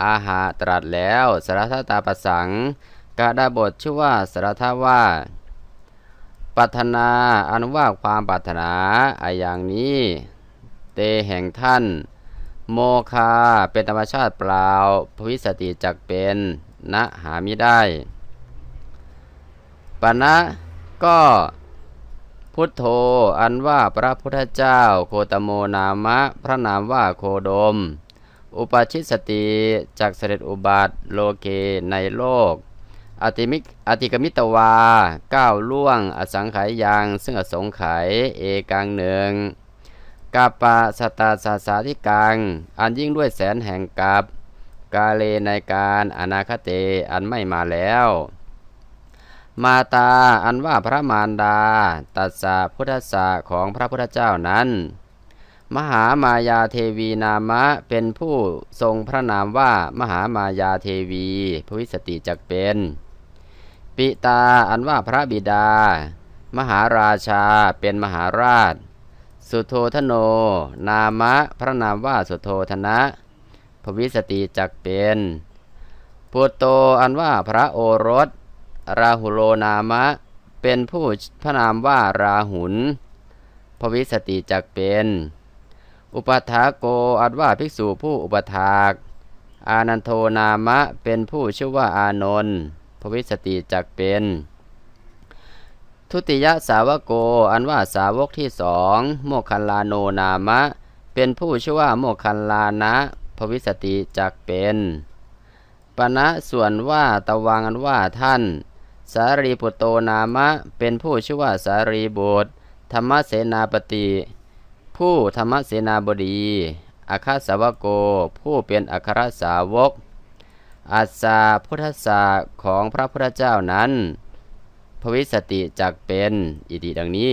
อาหาตรัสแล้วสรัทตาประสังกาดาบทชื่อว่าสรัทว่าปัถนาอันว่าความปรารถนาอาอย่างนี้ เตแห่งท่าน โมคาเป็นธรรมชาติเปล่าภวิสติจักเป็นณหามิได้ปณะก็พุทโธอันว่าพระพุทธเจ้าโคตโมนามะ พระนามว่าโคดม อุปชิตสติจากเสด็จอุบัติโลเกในโลก อติมิกอติกมิตวาก้าวล่วง อสังขายยัง ซึ่งอสงไขยเอกังหนึ่งกาปะสตาสาสาธิกัง อันยิ่งด้วยแสนแห่งกับกาเลในการอนาคเตอันไม่มาแล้ว มาตาอันว่าพระมารดา ตัสสะพุทธสะของพระพุทธเจ้านั้น มหามายาเทวีนามะเป็นผู้ทรงพระนามว่ามหามายาเทวีพวิสติจักเป็น ปิตาอันว่าพระบิดา มหาราชาเป็นมหาราช สุโธทโน นามะพระนามว่าสุโธธนะพวิสติจักเป็นปุตโตอันว่าพระโอรส ราหุโลนามะ เป็นผู้พระนามว่าราหุลพวิสติจักเป็น อุปถาโกอันว่าภิกษุผู้อุปถากอานันโทนามะเป็นผู้ชื่อว่าอานนท์พวิสติจักเป็น ทุติยสาวโกอันว่าสาวกที่สองโมคัลลาโนนามะ เป็นผู้ชื่อว่าโมคัลลานะพวิสติจักเป็นปณะส่วนว่าตะวังอันว่าท่าน สารีปุตโตนามะ เป็นผู้ชื่อว่าสารีบุตรธรรมเสนาปฏิ ผู้ธรรมเสนาบดีอาคาสาวโก ผู้เป็นอัครสาวก อาสาพุทธศาของพระพุทธเจ้านั้น พวิสติจักเป็นอิติดังนี้